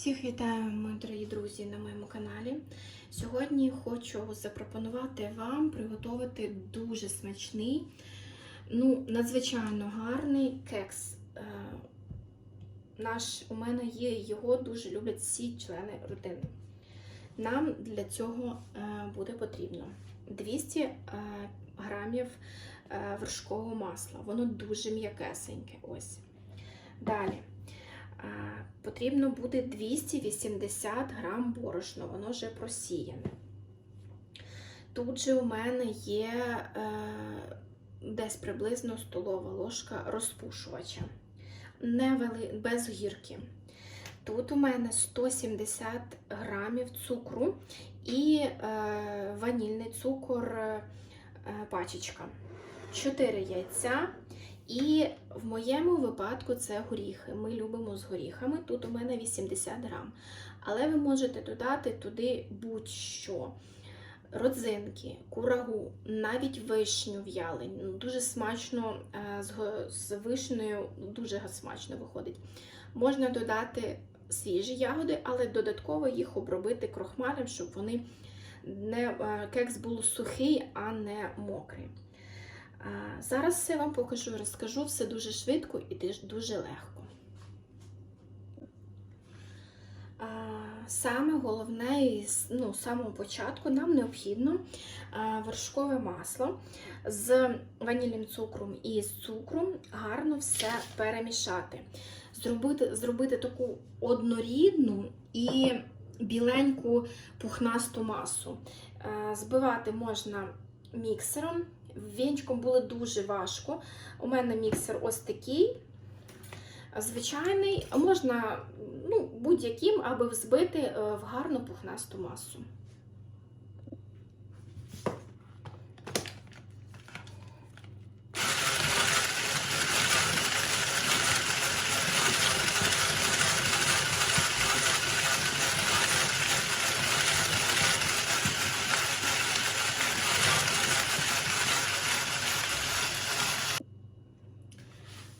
Всіх вітаю, мої дорогі друзі, на моєму каналі. Сьогодні хочу запропонувати вам приготувати дуже смачний, ну, надзвичайно гарний кекс. Е, Наш, у мене є його, дуже люблять всі члени родини. Нам для цього е, буде потрібно 200 е, грамів вершкового масла. Воно дуже м'якесеньке. Ось. Далі. Е, Потрібно буде 280 грам борошна, воно вже просіяне. Тут же у мене є е, десь приблизно столова ложка розпушувача, Невели... без гірки. Тут у мене 170 грамів цукру і е, ванільний цукор е, пачечка, 4 яйця. І в моєму випадку це горіхи. Ми любимо з горіхами. Тут у мене 80 грам. Але ви можете додати туди будь-що. Родзинки, курагу, навіть вишню в'ялень. Ну, Дуже смачно е, з, вишнею, дуже смачно виходить. Можна додати свіжі ягоди, але додатково їх обробити крохмалем, щоб вони не, е, кекс був сухий, а не мокрий. Зараз все вам покажу, розкажу все дуже швидко і дуже легко. Саме головне, ну, з самого початку нам необхідно вершкове масло з ванільним цукром і з цукром гарно все перемішати. Зробити, зробити таку однорідну і біленьку пухнасту масу. Збивати можна міксером. Вінчиком було дуже важко. У мене міксер ось такий. Звичайний, можна ну, будь-яким, аби взбити е, в гарну пухнасту масу.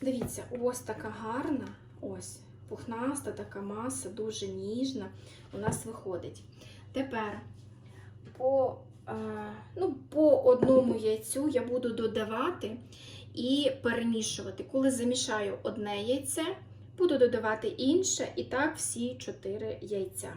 Дивіться, ось така гарна, ось, пухнаста така маса, дуже ніжна у нас виходить. Тепер по е, ну, по одному яйцю я буду додавати і перемішувати. Коли замішаю одне яйце, буду додавати інше, і так всі чотири яйця.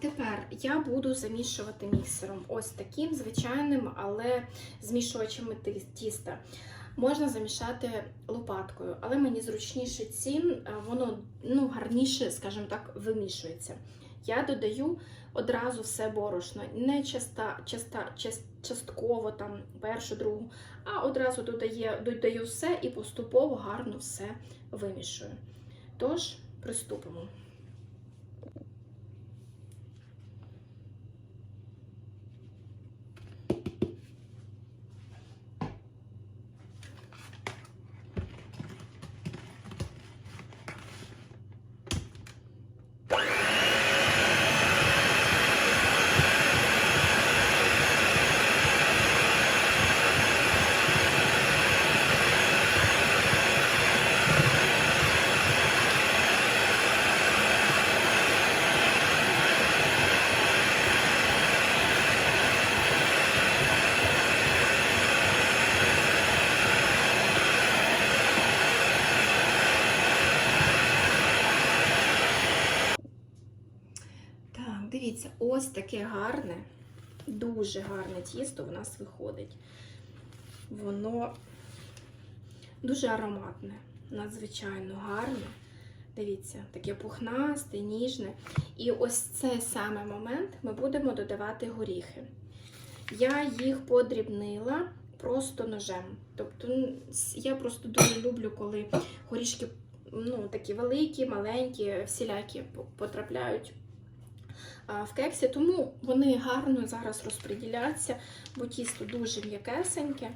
Тепер я буду замішувати міксером ось таким звичайним, але змішувачами тіста. Можна замішати лопаткою, але мені зручніше цим, воно ну, гарніше, скажімо так, вимішується. Я додаю одразу все борошно, не часта, часта, част, частково там першу, другу, а одразу додаю, додаю все і поступово гарно все вимішую. Тож, приступимо. Дивіться, ось таке гарне, дуже гарне тісто в нас виходить. Воно дуже ароматне, надзвичайно гарне. Дивіться, таке пухнасте, ніжне. І ось цей саме момент ми будемо додавати горіхи. Я їх подрібнила просто ножем. Тобто ну, я просто дуже люблю, коли горішки ну, такі великі, маленькі, всілякі потрапляють в кексі, тому вони гарно зараз розподіляться, бо тісто дуже м'якесеньке.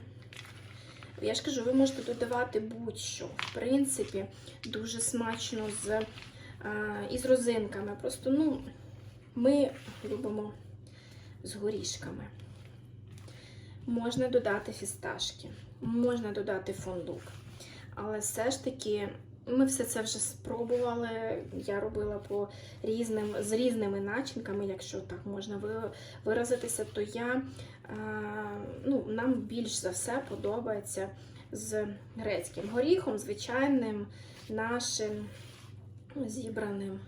Я ж кажу, ви можете додавати будь-що. В принципі, дуже смачно з, а, і з розинками. Просто ну, ми любимо з горішками. Можна додати фісташки, можна додати фундук. Але все ж таки, ми все це вже спробували. Я робила по різним, з різними начинками, якщо так можна виразитися, то я, е, ну, нам більш за все подобається з грецьким горіхом, звичайним нашим зібраним.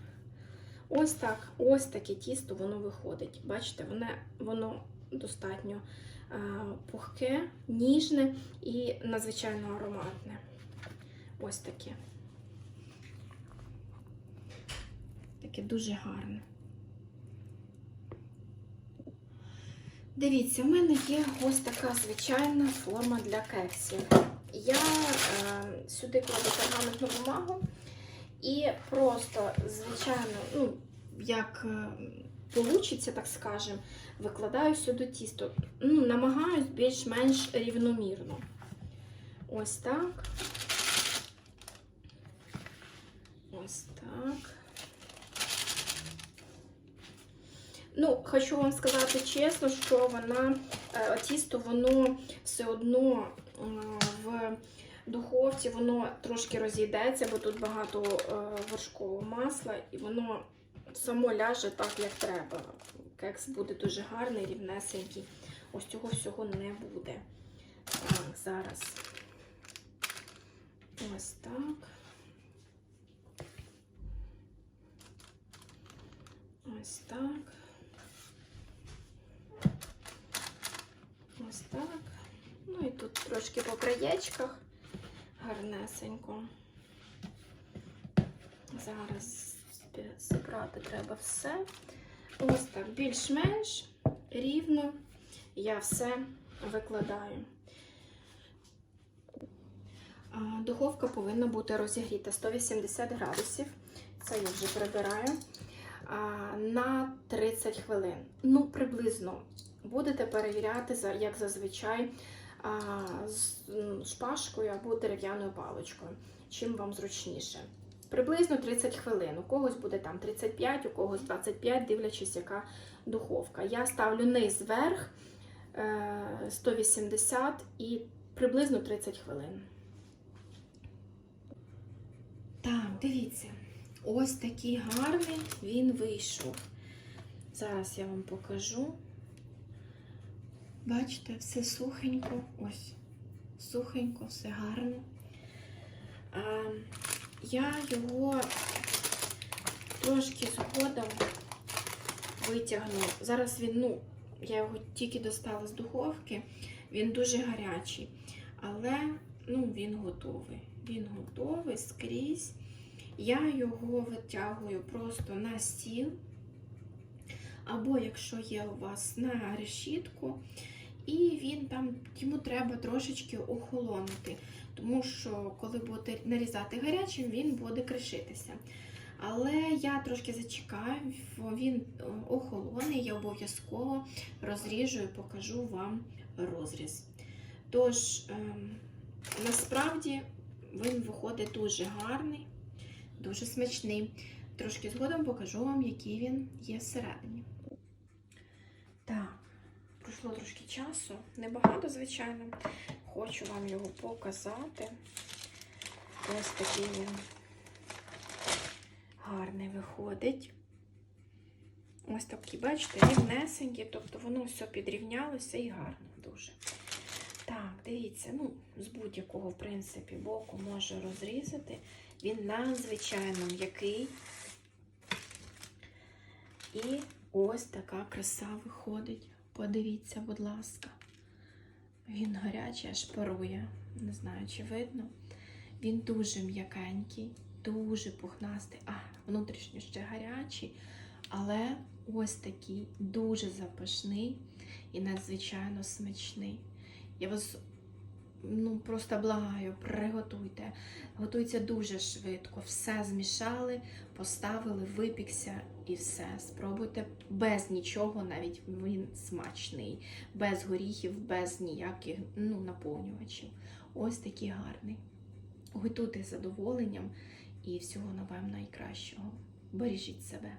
Ось так, ось таке тісто воно виходить. Бачите, воно, воно достатньо е, пухке, ніжне і надзвичайно ароматне. Ось таке. Таке дуже гарне. Дивіться, в мене є ось така звичайна форма для кексів. Я е, сюди кладу пергаментну бумагу і просто, звичайно, ну, як е, получиться, так скажемо, викладаю сюди тісто. Ну, намагаюсь більш-менш рівномірно. Ось так. Ось так. Ну, хочу вам сказати чесно, що вона, е, тісто, воно все одно е, в духовці, воно трошки розійдеться, бо тут багато е, вершкового масла, і воно само ляже так, як треба. Кекс буде дуже гарний, рівнесенький. Ось цього всього не буде. Так, зараз. Ось так. Ось так. Ось так. Ну і тут трошки по краєчках гарнесенько. Зараз зібрати треба все. Ось так, більш-менш рівно я все викладаю. Духовка повинна бути розігріта 180 градусів. Це я вже прибираю. На 30 хвилин. Ну, приблизно будете перевіряти, як зазвичай, з шпажкою або дерев'яною паличкою. Чим вам зручніше. Приблизно 30 хвилин. У когось буде там 35, у когось 25, дивлячись, яка духовка. Я ставлю низ вверх е, 180 і приблизно 30 хвилин. Так, дивіться, ось такий гарний він вийшов. Зараз я вам покажу. Бачите, все сухенько, ось, сухенько, все гарно. А, я його трошки згодом витягну. Зараз він, ну, я його тільки достала з духовки, він дуже гарячий, але ну, він готовий. Він готовий скрізь. Я його витягую просто на стіл. Або якщо є у вас на решітку, і він там, йому треба трошечки охолонути, тому що коли будете нарізати гарячим, він буде кришитися. Але я трошки зачекаю, він е, охолоне, я обов'язково розріжу і покажу вам розріз. Тож, ем, насправді, він виходить дуже гарний, дуже смачний. Трошки згодом покажу вам, який він є всередині. Так, пройшло трошки часу, небагато, звичайно. Хочу вам його показати. Ось такий він гарний виходить. Ось такі, бачите, рівнесенькі, тобто воно все підрівнялося і гарно дуже. Так, дивіться, ну, з будь-якого, в принципі, боку можу розрізати. Він надзвичайно м'який. І Ось така краса виходить. Подивіться, будь ласка. Він гарячий, аж парує. Не знаю, чи видно. Він дуже м'якенький, дуже пухнастий, а внутрішньо ще гарячий, але ось такий дуже запашний і надзвичайно смачний. Я вас ну, просто благаю, приготуйте. Готується дуже швидко. Все змішали, поставили, випікся і все. Спробуйте без нічого, навіть він смачний, без горіхів, без ніяких ну, наповнювачів. Ось такий гарний. Готуйте з задоволенням і всього на вам найкращого. Бережіть себе.